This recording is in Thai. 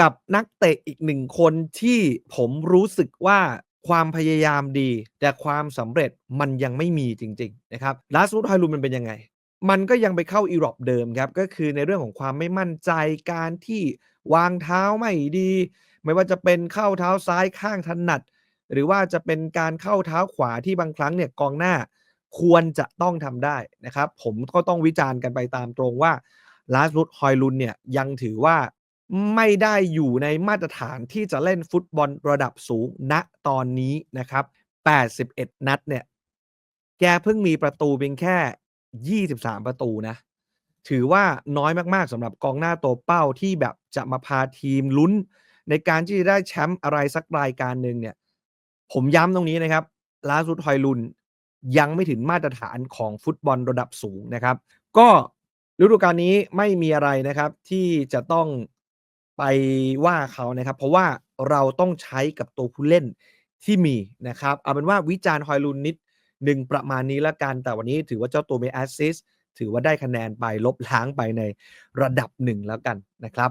กับนักเตะอีกหนึ่งคนที่ผมรู้สึกว่าความพยายามดี แต่ความสำเร็จมันยังไม่มีจริง ๆ นะครับลาส w ูด h อยลุนมันเป็นยังไง มันก็ยังไปเข้าอีรอปเดิมครับ ก็คือในเรื่องของความไม่มั่นใจการที่วางเท้าไม่ดี ไม่ว่าจะเป็นเข้าเท้าซ้ายข้างถนัด หรือว่าจะเป็นการเข้าเท้าขวาที่บางครั้งเนี่ยกองหน้าควรจะต้องทำได้นะครับ ผมก็ต้องวิจารณ์กันไปตามตรงว่าลาส w ูด h อยลุนเนี่ยยังถือว่า ไม่ได้อยู่ในมาตรฐานที่จะเล่นฟุตบอลระดับสูงณตอนนี้นะครับ 81 นัดเนี่ย แกเพิ่งมีประตูเพียงแค่ 23 ประตูนะ ถือว่าน้อยมากๆสำหรับกองหน้าตัวเป้าที่แบบจะมาพาทีมลุ้น ในการที่จะได้แชมป์อะไรสักรายการหนึ่งเนี่ย ผมย้ำตรงนี้นะครับ ลาสุดฮอยลุนยังไม่ถึงมาตรฐานของฟุตบอลระดับสูงนะครับ ก็ฤดูกาลนี้ไม่มีอะไรนะครับที่จะต้อง ไปว่าเขานะครับ เพราะว่าเราต้องใช้กับตัวผู้เล่นที่มีนะครับ เอาเป็นว่าวิจารณ์ฮอยลุนนิดหนึ่งประมาณนี้แล้วกัน แต่วันนี้ถือว่าเจ้าตัวมีแอสซิสถือว่าได้คะแนนไปลบล้างไปในระดับหนึ่งแล้วกันนะครับ